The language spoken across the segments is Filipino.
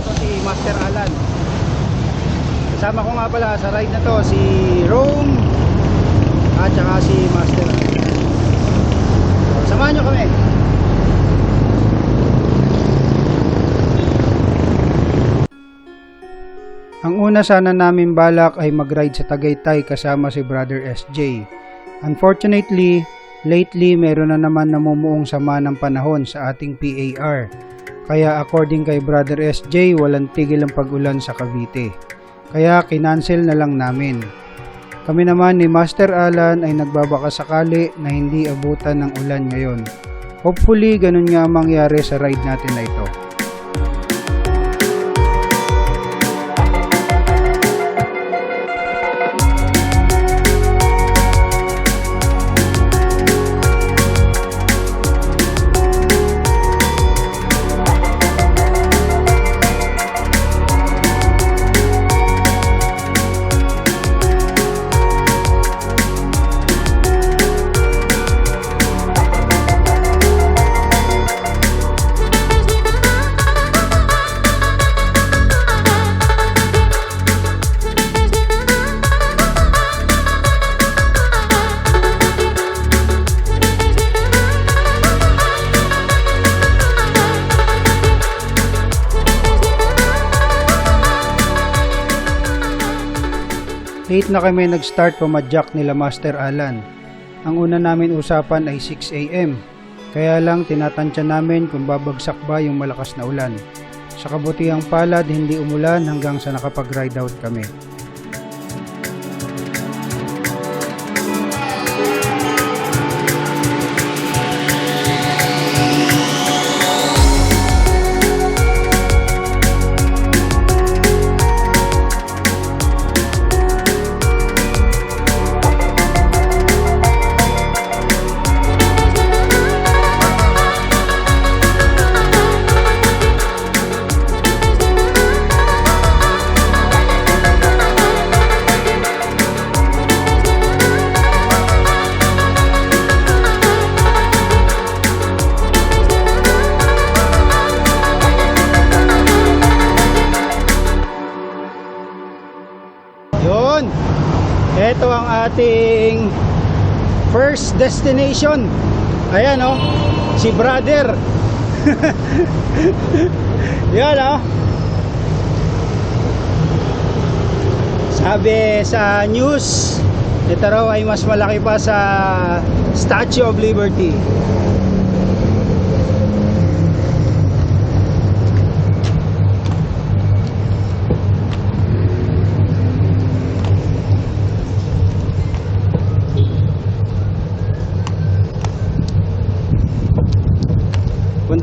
to si Master Alan. Kasama ko nga pala sa ride na to si Rome at saka si Master Alan. Samahan nyo kami. Ang una sana namin balak ay mag-ride sa Tagaytay kasama si Brother SJ. Unfortunately, lately meron na naman namumuong sama ng panahon sa ating PAR. Kaya according kay Brother SJ, walang tigil ang pag-ulan sa Cavite. Kaya kinansel na lang namin. Kami naman ni Master Alan ay nagbabaka sakali na hindi abutan ng ulan ngayon. Hopefully, ganun nga ang mangyari sa ride natin na ito. Na kami nag-start pumadyak nila Master Alan. Ang una namin usapan ay 6 a.m. Kaya lang tinatansya namin kung babagsak ba yung malakas na ulan. Sa kabutihang palad hindi umulan hanggang sa nakapag-ride out kami. Destination. Ayan oh. Si brother. Yan oh. Sabi sa news, ito raw ay mas malaki pa sa Statue of Liberty.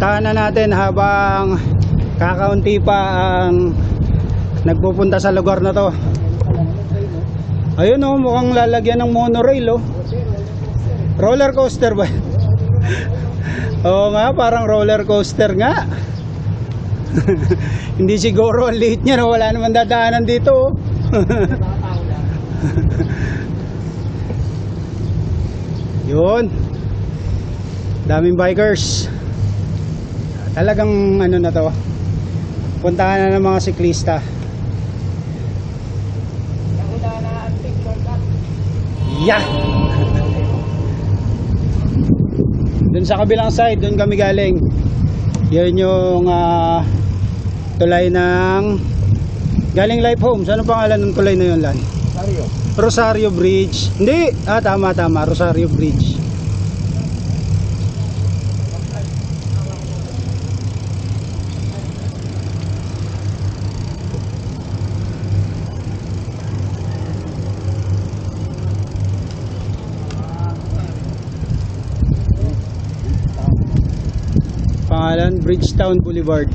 Puntahan na natin habang kakaunti pa ang nagpupunta sa lugar na to. Ayun oh mukhang lalagyan ng monorail oh. Roller coaster ba? Oo nga parang roller coaster nga. Hindi siguro ang liit niya no? wala naman dadaanan dito oh. yun. Daming bikers talagang ano na to puntahan na ng mga siklista. Yeah! Dun sa kabilang side dun kami galing. Yun yung ah, tulay ng galing life homes. Ano pangalan ng tulay na yun lan? Mario. Rosario Bridge. Hindi! Ah tama tama. Rosario Bridge Queenstown Boulevard.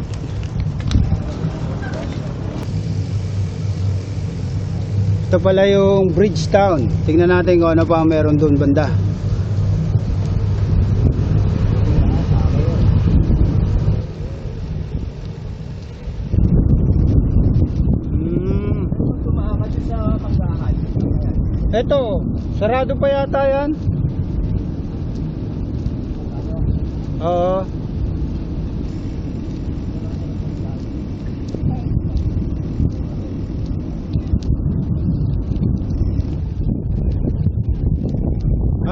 Ito pala yung Bridgetown. Tingnan natin kung ano pa meron doon banda. Hmm. Eto, sarado pa yata yan. Oo. Uh,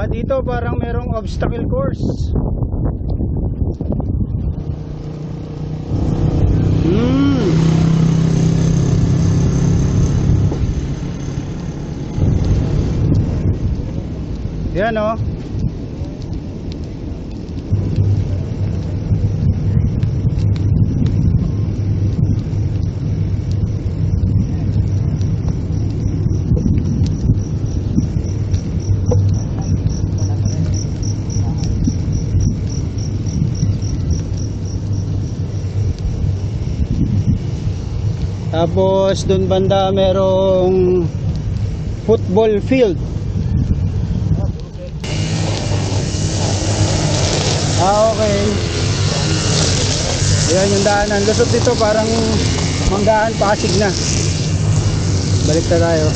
Ah, dito parang merong obstacle course. Hmm. Yan oh. Tapos doon banda merong football field. Ah, okay. Ayan yung daanan. Lusot dito parang manggaan pasig na. Balik na tayo.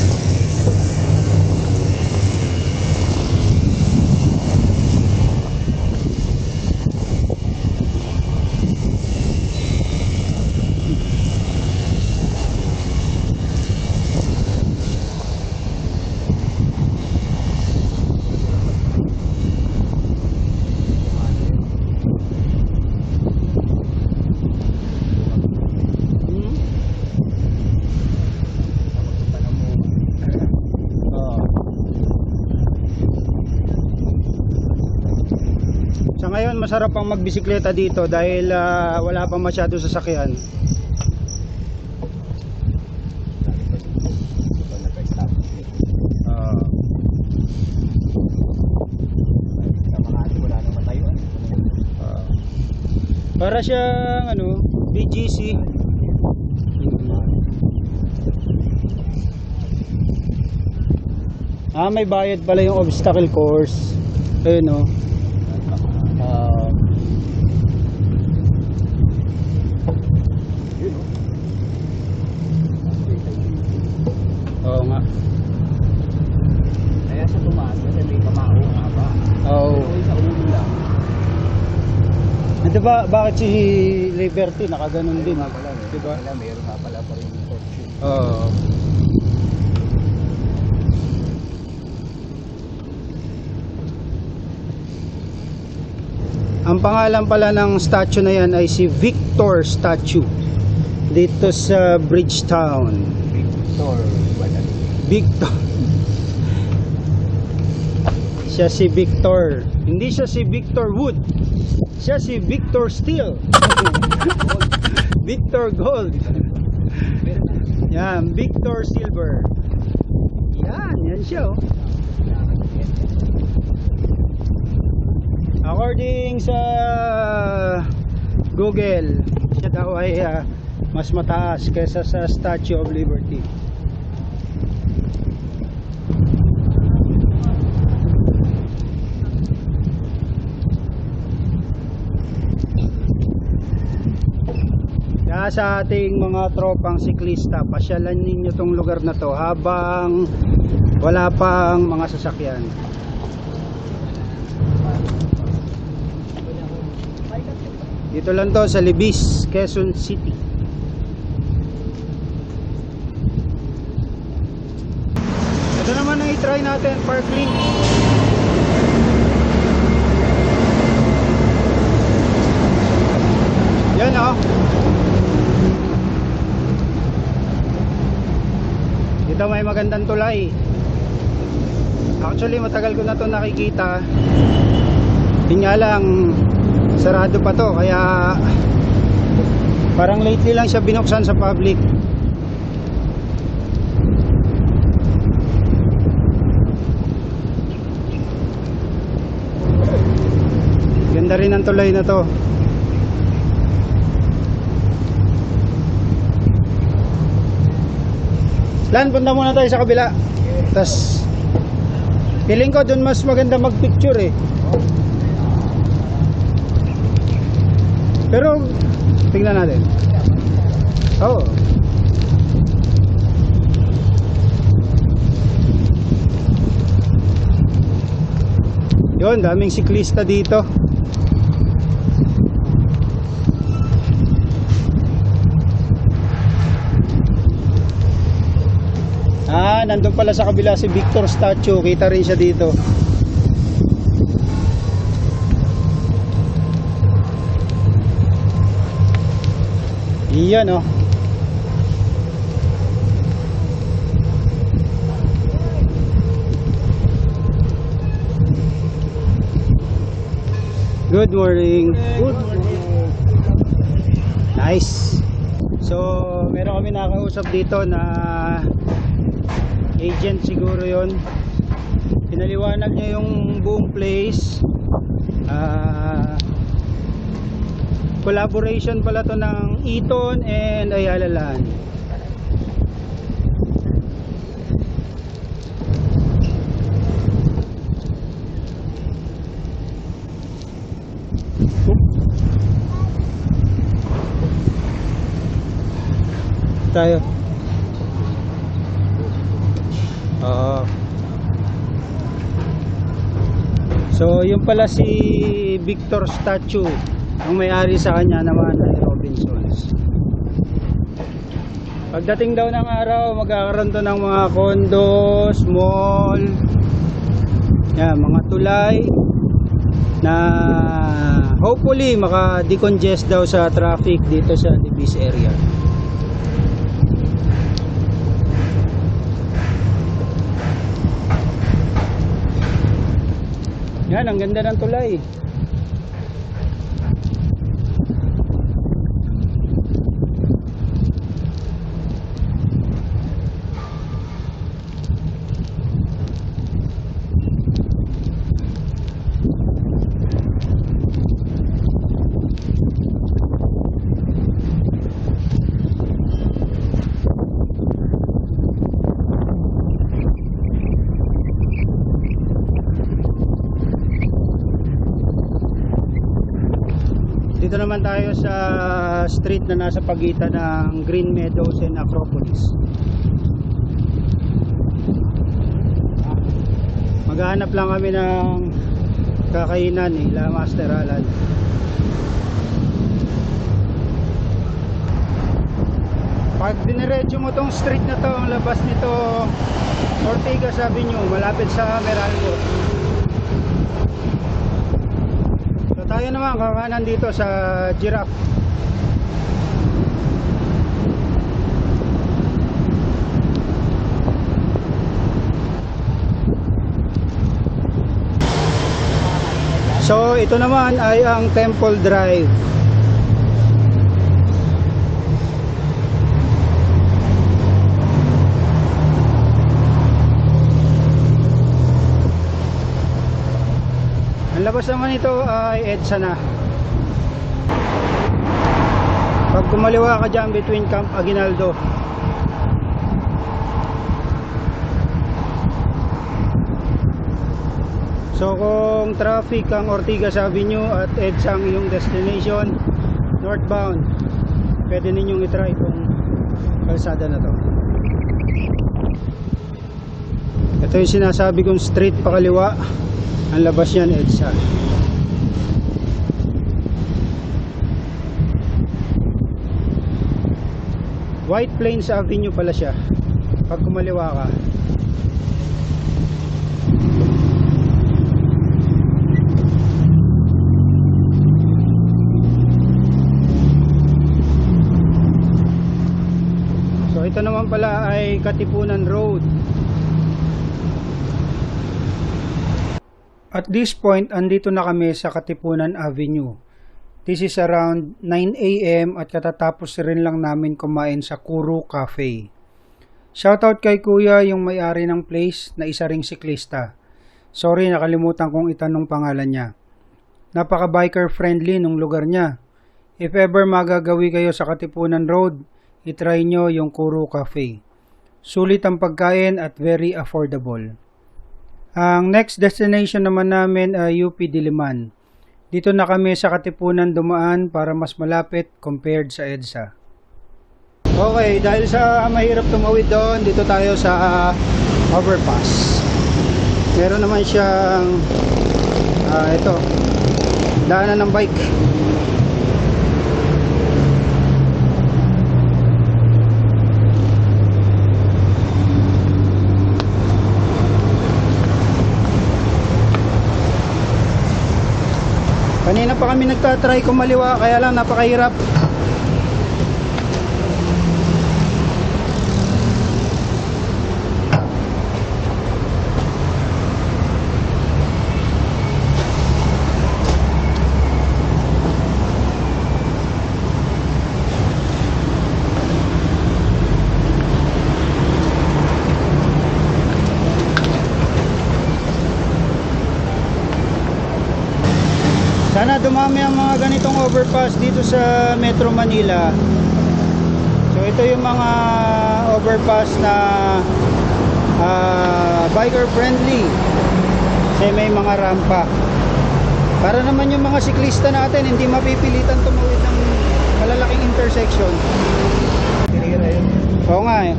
Hmm? Oo. Sa ngayon masarap pang magbisikleta dito dahil ah, wala pang masyado sasakyan. Oo. Oo. para siyang ano, BGC. Ah, may bayad pala yung obstacle course. Ayun oh. Ah. Oo nga. Kaya sa tumaas kasi may kamao nga ba? Oo. Pero sa ulo lang. Ba, bakit si Liberty nakaganon din? Diba? Wala, meron nga pala pa rin yung fortune. Oo. Ang pangalan pala ng statue na yan ay si Victor Statue dito sa Bridgetown. Victor, wala. Victor. Siya si Victor. Hindi siya si Victor Wood. Siya si Victor Steel. Victor Gold. Yan, Victor Silver. Yan, yan siya oh. According sa Google, siya daw ay ah, mas mataas kaysa sa Statue of Liberty. Sa ating mga tropang siklista, pasyalan ninyo tong lugar na to habang wala pang mga sasakyan. Dito lang to sa Libis, Quezon City. Ito naman ang i-try natin, park link. Yan oh. May magandang tulay. Actually matagal ko na to nakikita. Yun nga lang sarado pa to kaya parang lately lang siya binuksan sa public. Ganda rin ang tulay na to. Lan, punta muna tayo sa kabila. Tapos, feeling ko dun mas maganda magpicture eh. Pero, tingnan natin. Oh. Yun, daming siklista dito. Ah, nandun pala sa kabila si Victor statue. Kita rin siya dito. Iyan oh. Good morning. Good morning. Nice. So, meron kami nakausap dito na agent siguro yon. Pinaliwanag niya yung buong place. Ah, collaboration pala to ng Eton and Ayala Land. tayo. Oo. So, yung pala si Victor Statue. Ang may-ari sa kanya naman ay Robinsons. Pagdating daw ng araw, magkakaroon to ng mga condos, mall, yan, mga tulay na hopefully maka-decongest daw sa traffic dito sa Libis area. Yan, ang ganda ng tulay. Naman tayo sa street na nasa pagitan ng Green Meadows and Acropolis. Maghahanap lang kami ng kakainan eh, La Master Alan. Pag diniretso mo tong street na to, ang labas nito Ortigas Avenue, malapit sa Meralco. So tayo naman kakanan dito sa Giraffe. So ito naman ay ang Temple Drive. Labas naman ito ay EDSA na. Pag kumaliwa ka dyan between Camp Aguinaldo. So kung traffic ang Ortigas Avenue at EDSA ang iyong destination northbound, pwede ninyong itry itong kalsada na to. Ito yung sinasabi kong street pakaliwa ang labas yan EDSA. White Plains Avenue pala siya. Pag kumaliwa ka. So ito naman pala ay Katipunan Road At this point, andito na kami sa Katipunan Avenue. This is around 9 a.m. at katatapos rin lang namin kumain sa Kuro Cafe. Shoutout kay Kuya yung may-ari ng place na isa ring siklista. Sorry nakalimutan kong itanong pangalan niya. Napaka-biker friendly nung lugar niya. If ever magagawi kayo sa Katipunan Road, itry nyo yung Kuro Cafe. Sulit ang pagkain at very affordable. Ang next destination naman namin ay UP Diliman. Dito na kami sa Katipunan dumaan para mas malapit compared sa EDSA. Okay, dahil sa mahirap tumawid doon, dito tayo sa overpass. Meron naman siyang Ah, ito. Daanan ng bike. Kanina pa kami nagtatry kumaliwa kaya lang napakahirap. Sana dumami ang mga ganitong overpass dito sa Metro Manila. So ito yung mga overpass na ah, biker friendly. Kasi may mga rampa. Para naman yung mga siklista natin hindi mapipilitan tumawid ng malalaking intersection. Oo nga eh.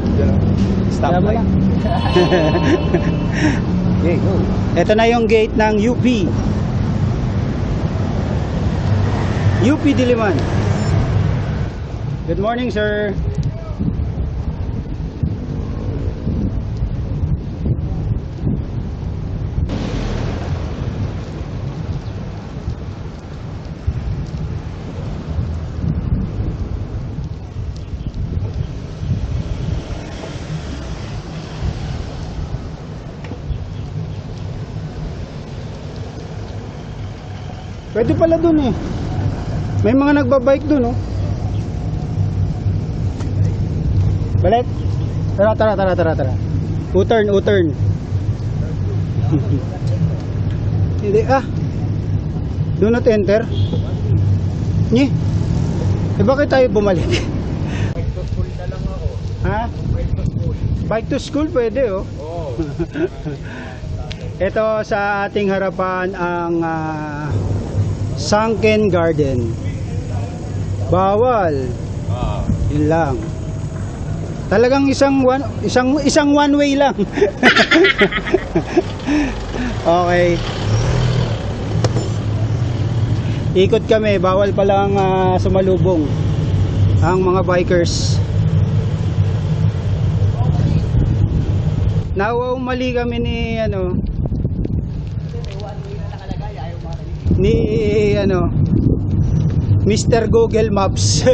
Stop light. Okay, go. Ito na yung gate ng UP. UP Diliman. Good morning, sir. Pwede pala dun eh. May mga nagbabike dun oh. Balik. Tara, tara, tara, tara, tara. U-turn, U-turn. Hindi ah. Do not enter. Nye. Eh bakit tayo bumalik? Bike to school na lang ako. ha? Bike to school. Bike to school pwede oh. Oo. Ito sa ating harapan ang ah, Sunken Garden. Bawal. Ah. Yun lang. Talagang isang one, isang isang one way lang. okay. Ikot kami, bawal pa lang ah, sumalubong ang mga bikers. Nauumali kami ni ano ni ano Mr. Google Maps.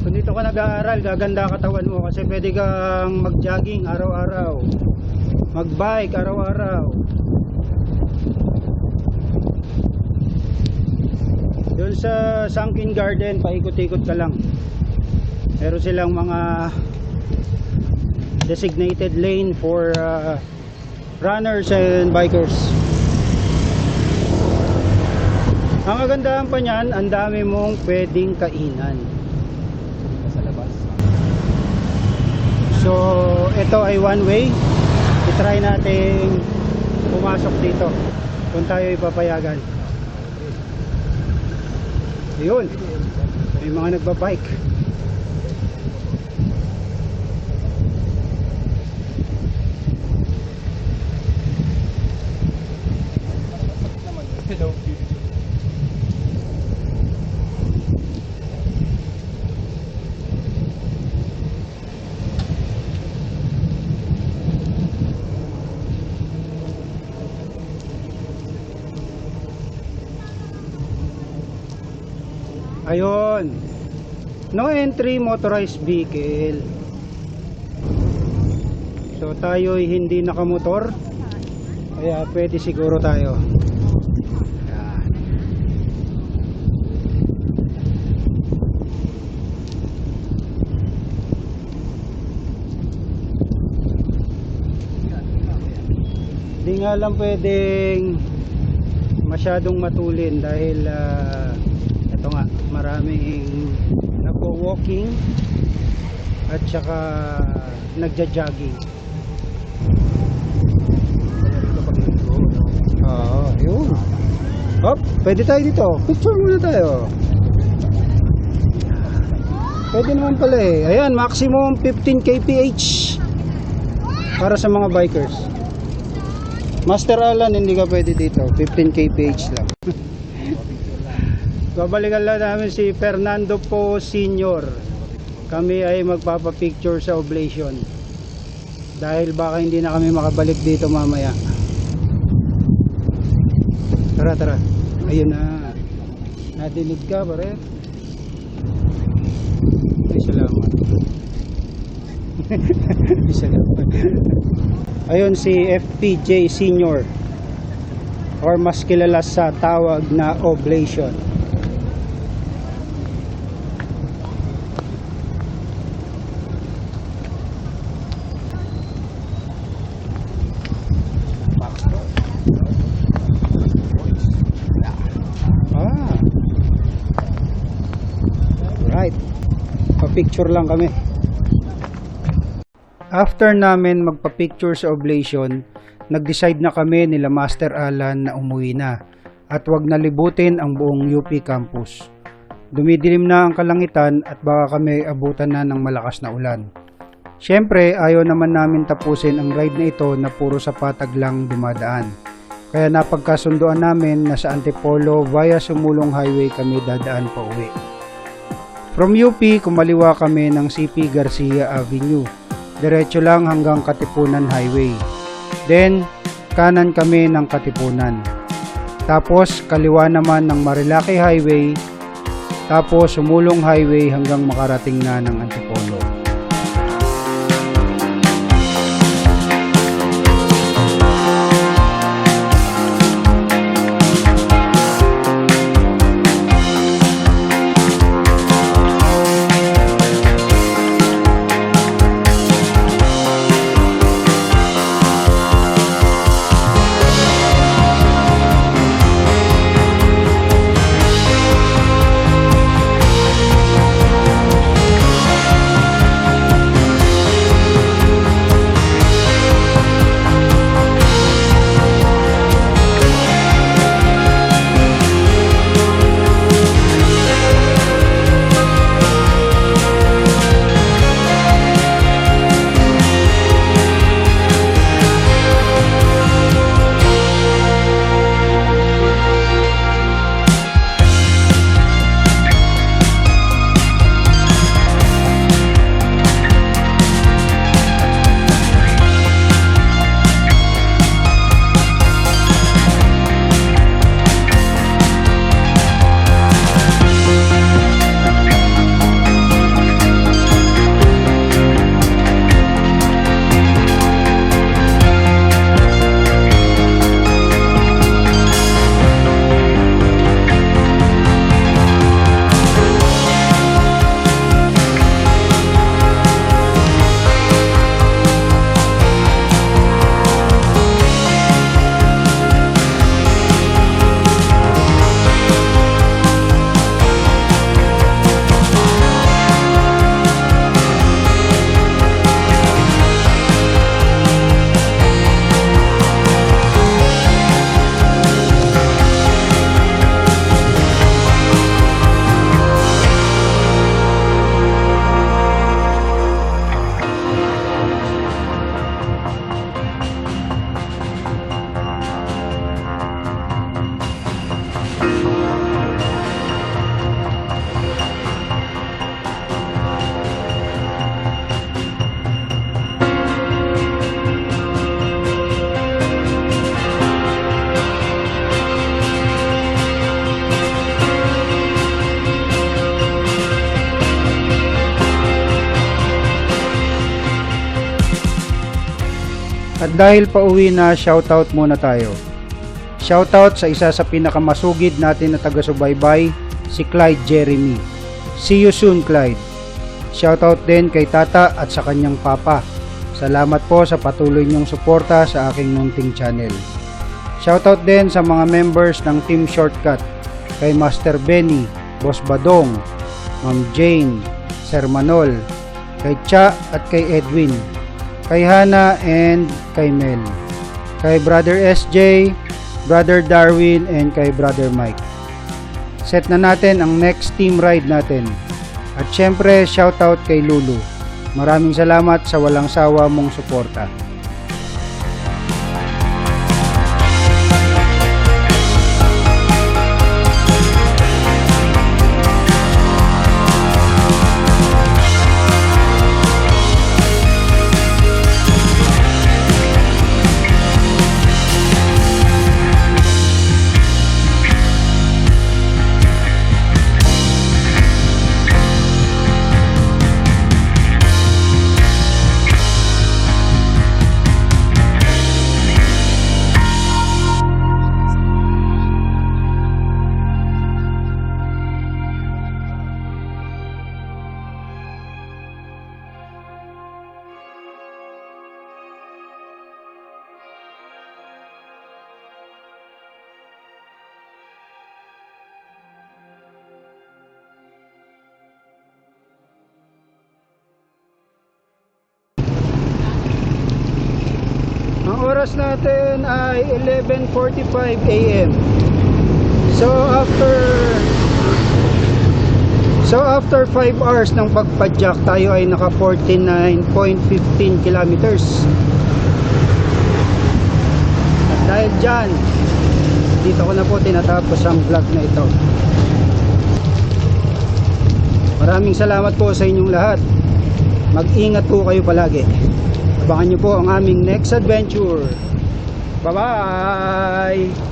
Kung dito nag-aaral, gaganda katawan mo kasi pwede kang mag-jogging araw-araw. Mag-bike araw-araw. Doon sa Sunken Garden, paikot-ikot ka lang. Meron silang mga designated lane for uh, runners and bikers. Ang kagandahan pa niyan, ang dami mong pwedeng kainan. Sa labas. So, ito ay one way. I-try nating pumasok dito kung tayo ipapayagan. Ayun. May mga nagbabike. Ayun. No entry motorized vehicle. So tayo ay hindi nakamotor. Kaya pwede siguro tayo. Yan. Di nga lang pwedeng masyadong matulin dahil ah, ito nga maraming nagwa-walking at saka nagja-jogging. Oo, yun. Hop, pwede tayo dito. Picture muna tayo. Pwede naman pala eh. Ayan, maximum 15 kph para sa mga bikers. Master Alan, hindi ka pwede dito. 15 kph lang. Babalikan lang namin si Fernando po Senior. Kami ay magpapapicture sa oblation. Dahil baka hindi na kami makabalik dito mamaya. Tara, tara. Ayun na. Nadinig ka, pare. Ay, salamat. Ay, salamat. Ayun si FPJ Senior or mas kilala sa tawag na oblation. Ah. Right. Pa-picture lang kami. After namin magpa-picture sa oblation, nag-decide na kami nila Master Alan na umuwi na at wag na libutin ang buong UP campus. Dumidilim na ang kalangitan at baka kami abutan na ng malakas na ulan. Siyempre, ayaw naman namin tapusin ang ride na ito na puro sa patag lang dumadaan. Kaya napagkasunduan namin na sa Antipolo via Sumulong Highway kami dadaan pa uwi. From UP, kumaliwa kami ng CP Garcia Avenue. Diretso lang hanggang Katipunan Highway. Then, kanan kami ng Katipunan. Tapos, kaliwa naman ng Marilaki Highway. Tapos, Sumulong Highway hanggang makarating na ng Antipolo. Dahil pauwi na, shoutout muna tayo. Shoutout sa isa sa pinakamasugid natin na taga-subaybay, si Clyde Jeremy. See you soon, Clyde. Shoutout din kay Tata at sa kanyang papa. Salamat po sa patuloy niyong suporta sa aking munting channel. Shoutout din sa mga members ng Team Shortcut, kay Master Benny, Boss Badong, Ma'am Jane, Sir Manol, kay Cha at kay Edwin, kay Hana and kay Mel, kay Brother SJ, Brother Darwin and kay Brother Mike. Set na natin ang next team ride natin. At syempre, shoutout kay Lulu. Maraming salamat sa walang sawa mong suporta. 11.45 a.m. So after So after 5 hours ng pagpadyak tayo ay naka 49.15 kilometers. At dahil dyan, dito ko na po tinatapos ang vlog na ito. Maraming salamat po sa inyong lahat. Mag-ingat po kayo palagi. Abangan nyo po ang aming next adventure. Bye-bye!